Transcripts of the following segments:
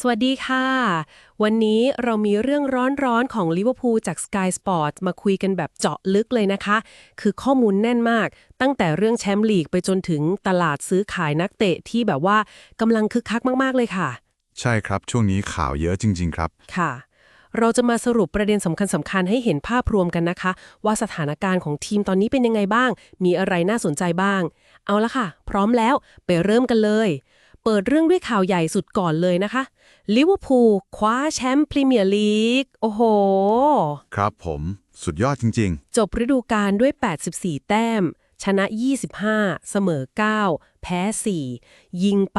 สวัสดีค่ะ วันนี้เรามีเรื่องร้อนๆของลิเวอร์พูลจาก Sky Sports มาคุยกันแบบเจาะลึกเลยนะคะ คือข้อมูลแน่นมาก ตั้งแต่เรื่องแชมป์ลีกไปจนถึงตลาดซื้อขายนักเตะที่แบบว่ากำลังคึกคักมากๆเลยค่ะ ใช่ครับ ช่วงนี้ข่าวเยอะจริง ๆ ครับ ค่ะ เราจะมาสรุปประเด็นสำคัญสำคัญๆให้เห็นภาพรวมกันนะคะ ว่าสถานการณ์ของทีมตอนนี้เป็นยังไงบ้าง มีอะไรน่าสนใจบ้าง เอาละค่ะ พร้อมแล้วไปเริ่มกันเลย เปิดเรื่องด้วยข่าวใหญ่สุดก่อนเลยนะคะลิเวอร์พูลคว้าแชมป์พรีเมียร์ลีก โอ้โห ครับผมสุดยอดจริงจบฤดูกาลด้วย 84 แต้ม ชนะ 25 เสมอ 9 แพ้ 4 ยิงไป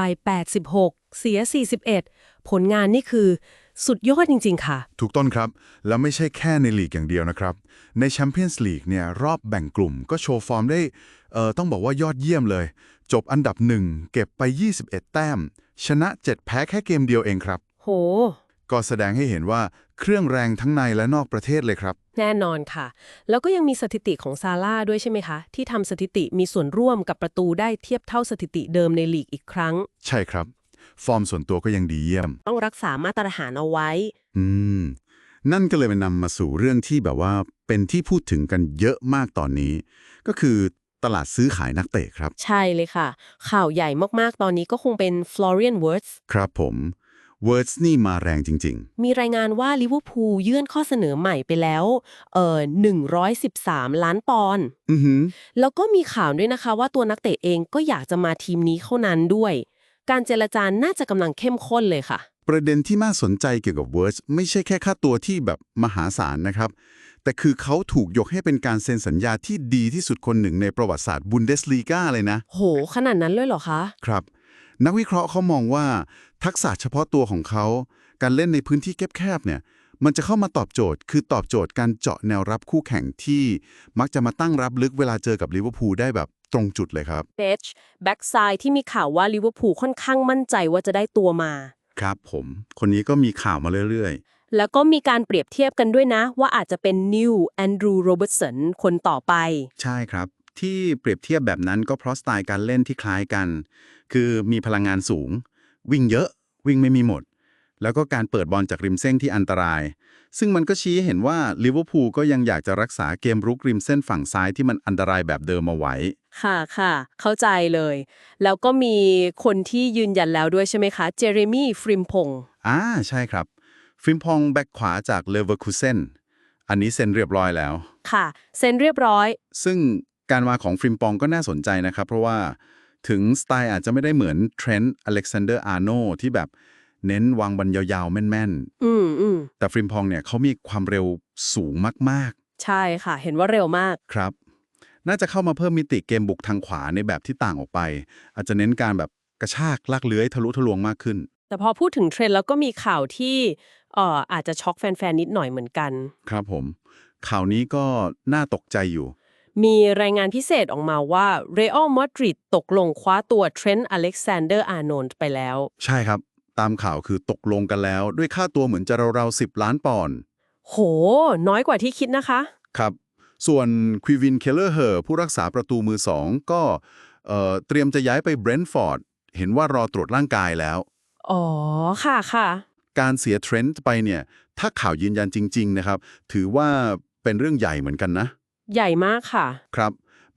86 เสีย 41 ผลงานนี่คือสุดยอดจริง ๆ ค่ะๆถูกต้นครับ แล้วไม่ใช่แค่ในลีกอย่างเดียวนะครับ ในแชมเปี้ยนส์ลีกเนี่ยรอบแบ่งกลุ่มก็โชว์ฟอร์มได้ เอ่อ ต้องบอกว่ายอดเยี่ยมเลย จบอันดับหนึ่งเก็บไป 21 แต้ม ชนะ 7 แพ้แค่เกมเดียวเองครับ โห ก็แสดงให้เห็นว่าเครื่องแรงทั้งในและนอกประเทศเลยครับ แน่นอนค่ะ แล้วก็ยังมีสถิติของซาร่าด้วยใช่ไหมคะ ที่ทำสถิติมีส่วนร่วมกับประตูได้เทียบเท่าสถิติเดิมในลีกอีกครั้ง ใช่ครับ ฟอร์มส่วนตัวก็ยังดีเยี่ยม ต้องรักษามาตรฐานเอาไว้ อืม นั่นก็เลยไปนำมาสู่เรื่องที่แบบว่าเป็นที่พูดถึงกันเยอะมากตอนนี้ ก็คือ ตลาดซื้อขายนักเตะครับ ใช่เลยค่ะ ข่าวใหญ่มากๆ ตอนนี้ก็คงเป็น Florian Wirtz ครับผม Words นี่มาแรงจริงมีรายงานว่าลิเวอร์พูลยื่นข้อเสนอใหม่ไปแล้วเอ่อ113 ล้านปอนด์ๆอือหือแล้วก็มีข่าวด้วยนะคะว่าตัวนักเตะเองก็อยากจะมาทีมนี้เท่านั้นด้วย การเจรจาน่าจะกำลังเข้มข้นเลยค่ะ ประเด็นที่น่าสนใจเกี่ยวกับ Words ไม่ใช่แค่ค่าตัวที่แบบมหาศาลนะครับ แต่คือเขาถูกยกให้เป็นการเซ็นสัญญาที่ดีที่สุดคนหนึ่งในประวัติศาสตร์บุนเดสลีกาเลยนะ โห ขนาดนั้นเลยเหรอคะ ครับ นักวิเคราะห์เขามองว่าทักษะเฉพาะตัวของเขา การเล่นในพื้นที่แคบๆเนี่ย มันจะเข้ามาตอบโจทย์ คือตอบโจทย์การเจาะแนวรับคู่แข่งที่มักจะมาตั้งรับลึกเวลาเจอกับลิเวอร์พูลได้แบบตรงจุดเลยครับเบชแบ็กซ้ายที่มีข่าวว่าลิเวอร์พูลค่อนข้างมั่นใจว่าจะได้ตัวมา ครับผม คนนี้ก็มีข่าวมาเรื่อย แล้วก็มีการเปรียบเทียบกันด้วยนะ ว่าอาจจะเป็นนิวแอนดรูโรเบิร์ตสันคนต่อไปๆใช่ครับ ที่เปรียบเทียบแบบนั้นก็เพราะสไตล์การเล่นที่คล้ายกัน คือมีพลังงานสูง วิ่งเยอะวิ่งไม่มีหมด แล้วก็การเปิดบอลจากริมเส้นที่อันตราย ซึ่งมันก็ชี้ให้เห็นว่าลิเวอร์พูลก็ยังอยากจะรักษาเกมรุกริมเส้นฝั่งซ้ายที่มันอันตรายแบบเดิมมาไว้ ค่ะค่ะ เข้าใจเลย แล้วก็มีคนที่ยืนยันแล้วด้วยใช่ไหมคะ เจเรมี่ฟริมพงษ์อ่าใช่ครับ ฟิมพองแบ็กขวาจากเลเวอร์คูเซนอันนี้เซ็นเรียบร้อยแล้ว ค่ะ เซ็นเรียบร้อย ซึ่งการมาของฟริมปองก็น่าสนใจนะครับ เพราะว่าถึงสไตล์อาจจะไม่ได้เหมือนเทรนต์อเล็กซานเดอร์อาร์โนที่แบบเน้นวางบอลยาวๆ แม่นอืมอืมๆแต่ฟริมพองเนี่ยเขามีความเร็วสูงมากใช่ค่ะ เห็นว่าเร็วมากๆครับ น่าจะเข้ามาเพิ่มมิติเกมบุกทางขวาในแบบที่ต่างออกไป อาจจะเน้นการแบบกระชากลากเลื้อยทะลุทะลวงมากขึ้น แต่พอพูดถึงเทรนด์แล้วก็มีข่าวที่เอ่ออาจจะช็อกแฟนๆ นิดหน่อยเหมือนกัน ครับผม ข่าวนี้ก็น่าตกใจอยู่ มีรายงานพิเศษออกมาว่าเรอัลมาดริดตกลงคว้าตัวเทรนต์อเล็กซานเดอร์อาร์โนนไปแล้ว ใช่ครับ ตามข่าวคือตกลงกันแล้ว ด้วยค่าตัวเหมือนจะราวๆ10ล้านปอนด์โห น้อยกว่าที่คิดนะคะ ครับ ส่วนควีวินเคลเลอร์เฮอร์ผู้รักษาประตูมือสองก็เอ่อเตรียมจะย้ายไปเบรนท์ฟอร์ดเห็นว่ารอตรวจร่างกายแล้ว อ๋อ ค่ะค่ะ การเสียเทรนต์ไปเนี่ย ถ้าข่าวยืนยันจริง ๆ นะครับ ถือว่าเป็นเรื่องใหญ่เหมือนกันนะ ใหญ่มากค่ะ ครับ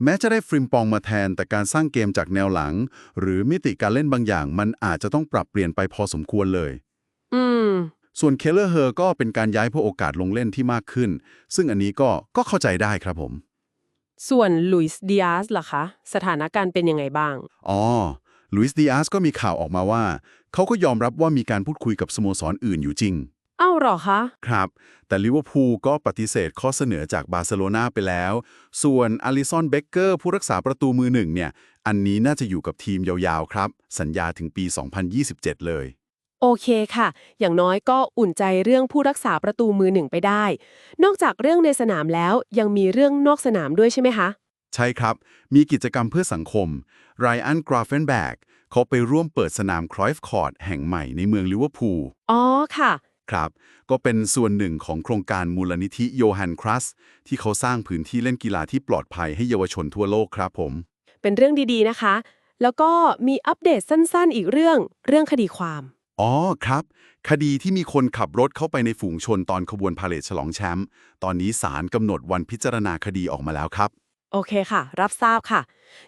แม้จะได้ฟริมปองมาแทนแต่การสร้างเกมจากแนวหลัง หรือมิติการเล่นบางอย่าง มันอาจจะต้องปรับเปลี่ยนไปพอสมควรเลย อืม ส่วนเคลเลอร์เฮอร์ก็เป็นการย้ายเพื่อโอกาสลงเล่นที่มากขึ้น ซึ่งอันนี้ก็ก็เข้าใจได้ครับผม ส่วนลุยส์ดิอาสล่ะคะ สถานการณ์เป็นยังไงบ้าง อ๋อ ลุยส์ดิอาสก็มีข่าวออกมาว่า เขาก็ยอมรับว่ามีการพูดคุยกับสโมสรอื่นอยู่จริง เอ้าเหรอคะ ครับ แต่ลิเวอร์พูลก็ปฏิเสธข้อเสนอจากบาร์เซโลนาไปแล้ว ส่วนอลิซอนเบเกอร์ผู้รักษาประตูมือหนึ่งเนี่ย อันนี้น่าจะอยู่กับทีมยาวๆ ครับ สัญญาถึงปี 2027 เลย โอเคค่ะ อย่างน้อยก็อุ่นใจเรื่องผู้รักษาประตูมือหนึ่งไปได้ นอกจากเรื่องในสนามแล้วยังมีเรื่องนอกสนามด้วยใช่ไหมคะ ใช่ครับ มีกิจกรรมเพื่อสังคมไรอันกราเฟนแบก เขาไปร่วมเปิดสนามครอยฟ์คอร์ดแห่งใหม่ในเมืองลิเวอร์พูล อ๋อค่ะ ครับ ก็เป็นส่วนหนึ่งของโครงการมูลนิธิโยฮันครัส ที่เขาสร้างพื้นที่เล่นกีฬาที่ปลอดภัยให้เยาวชนทั่วโลกครับผม เป็นเรื่องดีๆนะคะ แล้วก็มีอัปเดตสั้นๆ อีกเรื่องเรื่องคดีความ อ๋อครับ คดีที่มีคนขับรถเข้าไปในฝูงชนตอนขบวนพาเหรดฉลองแชมป์ตอนนี้ศาลกำหนดวันพิจารณาคดีออกมาแล้วครับ โอเคค่ะ รับทราบค่ะ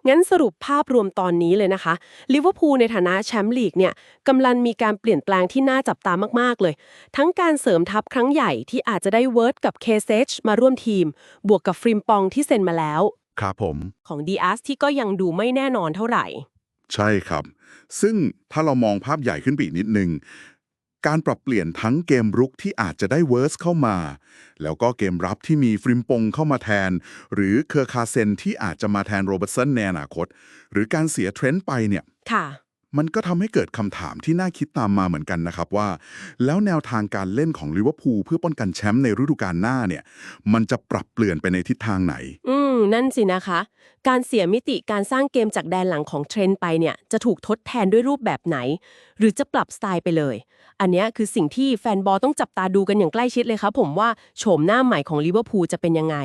งั้นสรุปภาพรวมตอนนี้เลยนะคะลิเวอร์พูลในฐานะแชมป์ลีกเนี่ยกำลังมีการเปลี่ยนแปลงที่น่าจับตามาก ๆ เลย ทั้งการเสริมทัพครั้งใหญ่ที่อาจจะได้เวิร์ดกับเคเซชมาร่วมทีม บวกกับฟริมปองที่เซ็นมาแล้ว ครับผม ของดีอาร์สที่ก็ยังดูไม่แน่นอนเท่าไหร่ ใช่ครับ ซึ่งถ้าเรามองภาพใหญ่ขึ้นไปอีกนิดนึง การปรับเปลี่ยนทั้งเกมรุกที่อาจจะได้เวิร์สเข้ามา แล้วก็เกมรับที่มีฟริมปงเข้ามาแทน หรือเคอร์คาเซนที่อาจจะมาแทนโรเบิร์ตสันในอนาคต หรือการเสียเทรนด์ไปเนี่ยค่ะ มันก็ทำให้เกิดคำถามที่น่าคิดตามมาเหมือนกันนะครับว่า แล้วแนวทางการเล่นของลิเวอร์พูลเพื่อป้องกันแชมป์ในฤดูกาลหน้าเนี่ย มันจะปรับเปลี่ยนไปในทิศทางไหน อื มนั่นสินะคะ การเสียมิติการสร้างเกมจากแดนหลังของเทรนด์ไปเนี่ยจะถูกทดแทนด้วยรูปแบบไหน หรือจะปรับสไตล์ไปเลย อันนี้คือสิ่งที่แฟนบอลต้องจับตาดูกันอย่างใกล้ชิดเลยครับผมว่าโฉมหน้าใหม่ของลิเวอร์พูลจะเป็นยังไง